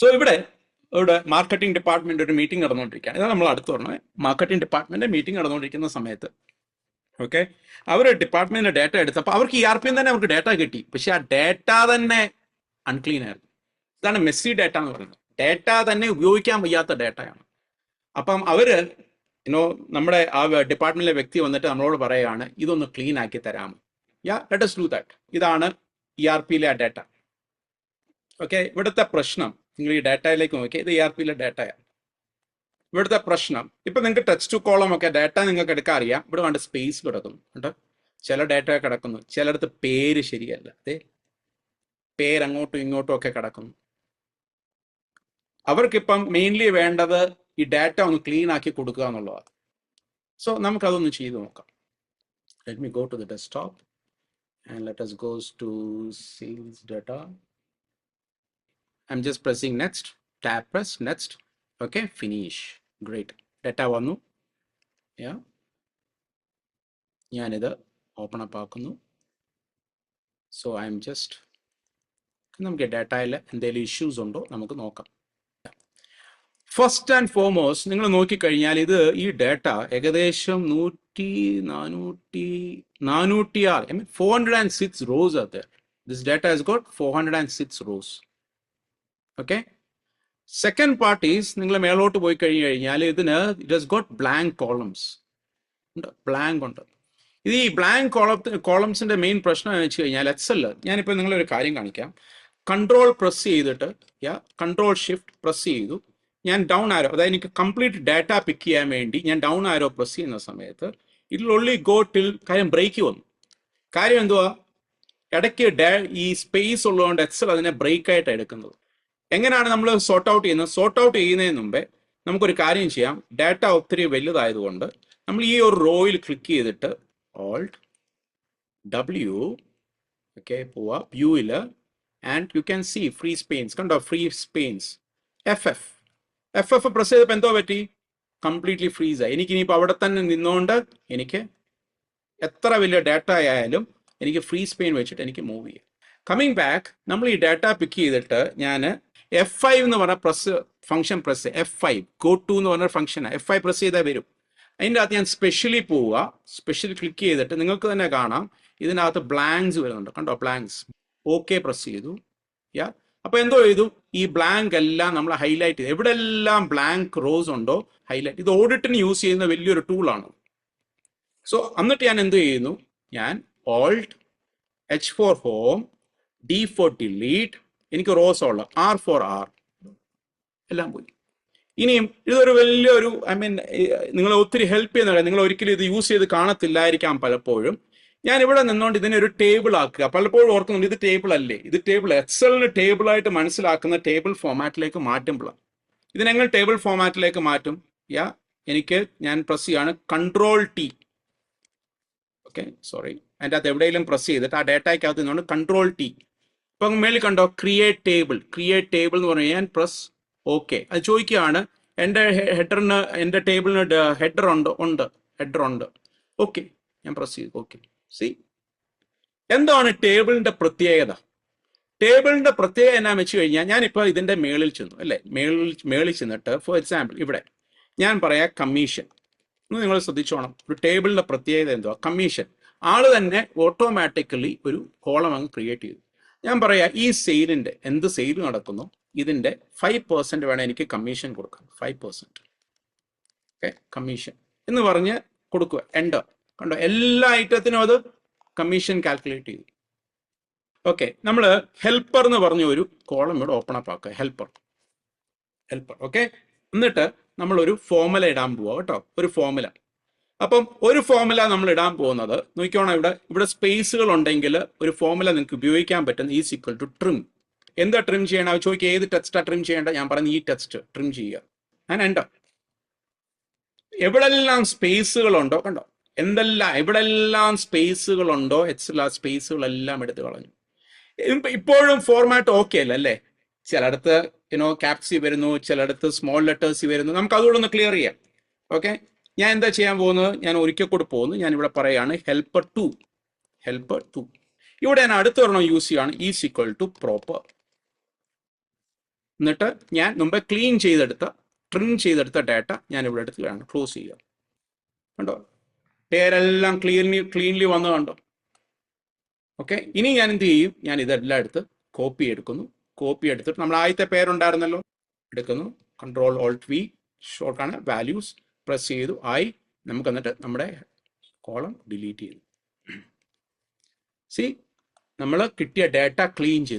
So ഇവിടെ ഇവിടെ marketing department ഒരു മീറ്റിംഗ് നടന്നുകൊണ്ടിരിക്കുകയാണ്. ഇതാണ് നമ്മൾ അടുത്ത് പറഞ്ഞത്. മാർക്കറ്റിംഗ് ഡിപ്പാർട്ട്മെന്റ് മീറ്റിംഗ് നടന്നുകൊണ്ടിരിക്കുന്ന സമയത്ത്. ഓക്കെ അവർ ഡിപ്പാർട്ട്മെന്റിന്റെ ഡാറ്റ എടുത്തപ്പോൾ അവർക്ക് ഇ ആർ പി തന്നെ അവർക്ക് ഡാറ്റ കിട്ടി. പക്ഷെ ആ ഡാറ്റ തന്നെ അൺക്ലീൻ ആയിരുന്നു. ഇതാണ് മെസ്സി ഡാറ്റ എന്ന് പറയുന്നത്. ഡാറ്റ തന്നെ ഉപയോഗിക്കാൻ വയ്യാത്ത ഡാറ്റയാണ് അപ്പം അവർ ഇനോ നമ്മുടെ ആ ഡിപ്പാർട്ട്മെന്റിലെ വ്യക്തി വന്നിട്ട് നമ്മളോട് പറയുകയാണ് ഇതൊന്ന് ക്ലീൻ ആക്കി തരാമോ? യാ ലെറ്റ് ഡു ദാറ്റ് ഇതാണ് ഇ ആർ പിയിലെ ആ ഡാറ്റ ഓക്കെ ഇവിടുത്തെ പ്രശ്നം. നിങ്ങൾ ഈ ഡാറ്റയിലേക്ക് നോക്കി. ഇത് എ ആർ പിയിലെ ഡാറ്റയാണ്. ഇവിടുത്തെ പ്രശ്നം. ഇപ്പൊ നിങ്ങൾക്ക് ടച്ച് ടു കോളം ഒക്കെ ഡാറ്റ നിങ്ങൾക്ക് എടുക്കാൻ അറിയാം. ഇവിടെ വേണ്ട സ്പേസ് കിടക്കുന്നു. കേട്ടോ ചില ഡാറ്റ കിടക്കുന്നു. ചിലടത്ത് പേര് ശരിയല്ല. അതെ പേര് അങ്ങോട്ടും ഇങ്ങോട്ടും ഒക്കെ കിടക്കുന്നു. അവർക്കിപ്പം മെയിൻലി വേണ്ടത് ഈ ഡാറ്റ ഒന്ന് ക്ലീൻ ആക്കി കൊടുക്കുക എന്നുള്ളതാണ്. സോ നമുക്കതൊന്ന് ചെയ്തു നോക്കാം. Let me go to the desktop and let us goes to data. I'm just pressing next tab press next. Okay finish. Great. Data വന്നു. Yeah. ഞാനിത് ഓപ്പൺ അപ്പ് ആക്കുന്നു. സോ ഐ എം ജസ്റ്റ് നമുക്ക് ഡാറ്റയിൽ എന്തെങ്കിലും issues ഉണ്ടോ? നമുക്ക് നോക്കാം. First and foremost നിങ്ങൾ നോക്കിക്കഴിഞ്ഞാൽ ഇത് ഈ ഡാറ്റ ഏകദേശം നൂറ്റി നാനൂറ്റി നാനൂറ്റി ആറ് I mean four hundred and six rows അത് this data has got four hundred and six rows okay second parties നിങ്ങൾ മേളോട്ട് പോയി കഴിഞ്ഞു കഴിഞ്ഞാൽ ഇതിന് it has got blank columns ഉണ്ട്? ബ്ലാങ്ക് ഉണ്ട്. ഇത് ഈ ബ്ലാങ്ക് കോളം കോളംസിന്റെ മെയിൻ പ്രശ്നം എന്ന് വെച്ച് കഴിഞ്ഞാൽ എക്സ് എൽ ഞാനിപ്പോൾ നിങ്ങളൊരു കാര്യം കാണിക്കാം. കൺട്രോൾ പ്രസ് ചെയ്തിട്ട് യാ കൺട്രോൾ ഷിഫ്റ്റ് പ്രസ് ചെയ്തു. ഞാൻ ഡൗൺ ആരോ അതായത് എനിക്ക് കംപ്ലീറ്റ് ഡാറ്റ പിക്ക് ചെയ്യാൻ വേണ്ടി ഞാൻ ഡൗൺ ആരോ പ്രസ് ചെയ്യുന്ന സമയത്ത് ഇറ്റ് ഒള്ളി ഗോ ടിൽ കാര്യം ബ്രേക്ക് വന്നു. കാര്യം എന്തുവാ? ഇടയ്ക്ക് ഡാ ഈ സ്പേസ് ഉള്ളതുകൊണ്ട് എക്സൽ അതിനെ ബ്രേക്ക് ആയിട്ട് എടുക്കുന്നത്. എങ്ങനെയാണ് നമ്മൾ സോർട്ട് ഔട്ട് ചെയ്യുന്നത്? സോർട്ട് ഔട്ട് ചെയ്യുന്നതിന് മുമ്പേ നമുക്കൊരു കാര്യം ചെയ്യാം. ഡാറ്റ ഒത്തിരി വലുതായതുകൊണ്ട് നമ്മൾ ഈ ഒരു റോയിൽ ക്ലിക്ക് ചെയ്തിട്ട് ഓൾട്ട് ഡബ്ല്യു ഓക്കെ പോവാ. യുയിൽ and you can see free spaces കണ്ടോ? Free spaces F F F F press ചെയ്തപ്പോൾ എന്തോ പറ്റി? കംപ്ലീറ്റ്ലി ഫ്രീസ് ആയി. എനിക്ക് അവിടെ തന്നെ നിന്നുകൊണ്ട് എനിക്ക് എത്ര വലിയ ഡാറ്റ ആയാലും എനിക്ക് ഫ്രീ സ്പെയിൻ വെച്ചിട്ട് എനിക്ക് മൂവ് ചെയ്യാം. കമ്മിങ് ബാക്ക് നമ്മൾ ഈ ഡാറ്റ പിക്ക് ചെയ്തിട്ട് ഞാൻ എഫ് ഫൈവ് എന്ന് പറഞ്ഞ press function press F five go to എന്ന് പറഞ്ഞ ഫംഗ്ഷൻ എഫ് ഫൈവ് പ്രസ് ചെയ്താൽ വരും. അതിന്റെ അകത്ത് ഞാൻ സ്പെഷ്യലി പോവുക. സ്പെഷ്യലി ക്ലിക്ക് ചെയ്തിട്ട് നിങ്ങൾക്ക് തന്നെ കാണാം. ഇതിനകത്ത് ബ്ലാങ്ക്സ് വരുന്നുണ്ട്. കണ്ടോ? ബ്ലാങ്ക്സ് ഓക്കെ പ്രസ് ചെയ്തു. യാ അപ്പൊ എന്തോ ചെയ്തു ഈ ബ്ലാങ്ക് എല്ലാം നമ്മൾ ഹൈലൈറ്റ് ചെയ്തു. എവിടെല്ലാം ബ്ലാങ്ക് റോസ് ഉണ്ടോ ഹൈലൈറ്റ് ഇത് ഓഡിറ്റിന് യൂസ് ചെയ്യുന്ന വലിയൊരു ടൂളാണ് സോ എന്നിട്ട് ഞാൻ എന്ത് ചെയ്യുന്നു? ഞാൻ alt H for home D for delete എനിക്ക് റോസ് ഉള്ള ആർ ഫോർ ആർ എല്ലാം പോയി. ഇനിയും ഇതൊരു വലിയൊരു ഐ മീൻ നിങ്ങളെ ഒത്തിരി ഹെൽപ്പ് ചെയ്യുന്ന നിങ്ങൾ ഒരിക്കലും ഇത് യൂസ് ചെയ്ത് കാണത്തില്ലായിരിക്കാം പലപ്പോഴും. ഞാൻ ഇവിടെ നിന്നുകൊണ്ട് ഇതിനെ ഒരു ടേബിൾ ആക്കുക. പലപ്പോഴും ഓർക്കുന്നുണ്ട് ഇത് ടേബിൾ അല്ലേ? ഇത് ടേബിൾ എക്സലിന് ടേബിൾ ആയിട്ട് മനസ്സിലാക്കുന്ന ടേബിൾ ഫോമാറ്റിലേക്ക് മാറ്റുമ്പോഴാണ്. ഇതിനെങ്ങനെ ടേബിൾ ഫോമാറ്റിലേക്ക് മാറ്റും? യാ എനിക്ക് ഞാൻ പ്രസ് ചെയ്യാണ് കൺട്രോൾ ടി ഓക്കെ സോറി അതിന്റെ അകത്ത് എവിടെയെങ്കിലും പ്രസ് ചെയ്തിട്ട് ആ ഡേറ്റയ്ക്കകത്ത് നിന്നുകൊണ്ട് കൺട്രോൾ ടി ഇപ്പം മേളിൽ കണ്ടോ? ക്രിയേറ്റ് ടേബിൾ ക്രിയേറ്റ് ടേബിൾ എന്ന് പറഞ്ഞു ഞാൻ പ്രസ് ഓക്കെ അത് ചോദിക്കുകയാണ് എന്റെ ഹെഡറിന് എന്റെ ടേബിളിന് ഹെഡർ ഉണ്ട് ഉണ്ട് ഹെഡർ ഉണ്ട്. ഓക്കെ ഞാൻ പ്രസ് ചെയ്തു. ഓക്കെ സി എന്താണ് ടേബിളിന്റെ പ്രത്യേകത? ടേബിളിന്റെ പ്രത്യേകത എന്നാന്ന് വെച്ച് കഴിഞ്ഞാൽ ഞാനിപ്പോൾ ഇതിന്റെ മേളിൽ ചെന്നു. അല്ലേ? മേളിൽ മേളിൽ ചെന്നിട്ട് ഫോർ എക്സാമ്പിൾ ഇവിടെ ഞാൻ പറയാം കമ്മീഷൻ ഒന്ന് നിങ്ങൾ ശ്രദ്ധിച്ചോണം. ഒരു ടേബിളിന്റെ പ്രത്യേകത എന്തുവാ? കമ്മീഷൻ ആൾ തന്നെ ഓട്ടോമാറ്റിക്കലി ഒരു കോളം അങ്ങ് ക്രിയേറ്റ് ചെയ്തു. ഞാൻ പറയാ ഈ സെയിലിന്റെ എന്ത് സെയിൽ നടക്കുന്നു? ഇതിന്റെ ഫൈവ് പെർസെന്റ് വേണം എനിക്ക് കമ്മീഷൻ കൊടുക്കാം. ഫൈവ് പെർസെന്റ് ഓക്കെ കമ്മീഷൻ എന്ന് പറഞ്ഞ് കൊടുക്കുക. എൻഡോ കണ്ടോ? എല്ലാ ഐറ്റത്തിനും അത് കമ്മീഷൻ കാൽക്കുലേറ്റ് ചെയ്തു ഓക്കെ നമ്മൾ ഹെൽപ്പർ എന്ന് പറഞ്ഞ ഒരു കോളം ഇവിടെ ഓപ്പൺ അപ്പ് ആക്കുക. ഹെൽപ്പർ ഹെൽപ്പർ ഓക്കെ എന്നിട്ട് നമ്മൾ ഒരു ഫോമുല ഇടാൻ പോവാ കേട്ടോ. ഒരു ഫോമുല അപ്പം ഒരു ഫോർമുല നമ്മൾ ഇടാൻ പോകുന്നത് നോക്കിക്കോണം ഇവിടെ. ഇവിടെ സ്പേസുകൾ ഉണ്ടെങ്കിൽ ഒരു ഫോർമുല നിങ്ങൾക്ക് ഉപയോഗിക്കാൻ പറ്റുന്ന ഈസ് ഈക്വൽ ടു ട്രിം എന്താ ട്രിം ചെയ്യണം? ചോദിക്കുക ഏത് ടെക്സ്റ്റാ ട്രിം ചെയ്യേണ്ട? ഞാൻ പറയുന്നത് ഈ ടെക്സ്റ്റ് ട്രിം ചെയ്യുക. ഞാൻ എൻഡർ എവിടെല്ലാം സ്പേസുകൾ ഉണ്ടോ കണ്ടോ? എന്തെല്ലാം എവിടെല്ലാം എക്സിൽ ആ സ്പേസുകളെല്ലാം എടുത്ത് കളഞ്ഞു. ഇപ്പോഴും ഫോർമാറ്റ് ഓക്കെ അല്ല? അല്ലേ? ചിലയിടത്ത് യുനോ ക്യാപ്സി വരുന്നു ചിലയിടത്ത് സ്മോൾ ലെറ്റേഴ്സ് വരുന്നു. നമുക്ക് അതുകൂടെ ഒന്ന് ക്ലിയർ ചെയ്യാം. ഓക്കെ ഞാൻ എന്താ ചെയ്യാൻ പോകുന്നത്? ഞാൻ ഒരിക്കൽ കൂടെ പോകുന്നു. ഞാൻ ഇവിടെ പറയുകയാണ് ഹെൽപ്പർ ടു ഹെൽപ്പർ ടു ഇവിടെ ഞാൻ അടുത്ത ഒരെണ്ണം യൂസ് ചെയ്യാണ് ഈസ് ഈക്വൽ ടു പ്രോപ്പർ എന്നിട്ട് ഞാൻ മുമ്പേ ക്ലീൻ ചെയ്തെടുത്ത ട്രിം ചെയ്തെടുത്ത ഡാറ്റ ഞാൻ ഇവിടെ എടുത്ത് ക്ലോസ് ചെയ്യുക. കണ്ടോ? പേരെല്ലാം ക്ലീൻലി ക്ലീൻലി വന്നു കണ്ടോ? ഓക്കെ ഇനി ഞാൻ എന്ത് ചെയ്യും? ഞാൻ ഇതെല്ലാം എടുത്ത് കോപ്പി എടുക്കുന്നു. കോപ്പി എടുത്തിട്ട് നമ്മൾ ആദ്യത്തെ പേരുണ്ടായിരുന്നല്ലോ? എടുക്കുന്നു. കൺട്രോൾ ഓൾട്ട് വി ഷോർട്ടാണ് വാല്യൂസ് പ്രസ് ചെയ്തു. ആയി നമുക്ക് എന്നിട്ട് നമ്മുടെ കോളം ഡിലീറ്റ് ചെയ്തു. സി നമ്മൾ കിട്ടിയ ഡാറ്റ ക്ലീൻ ചെയ്തു.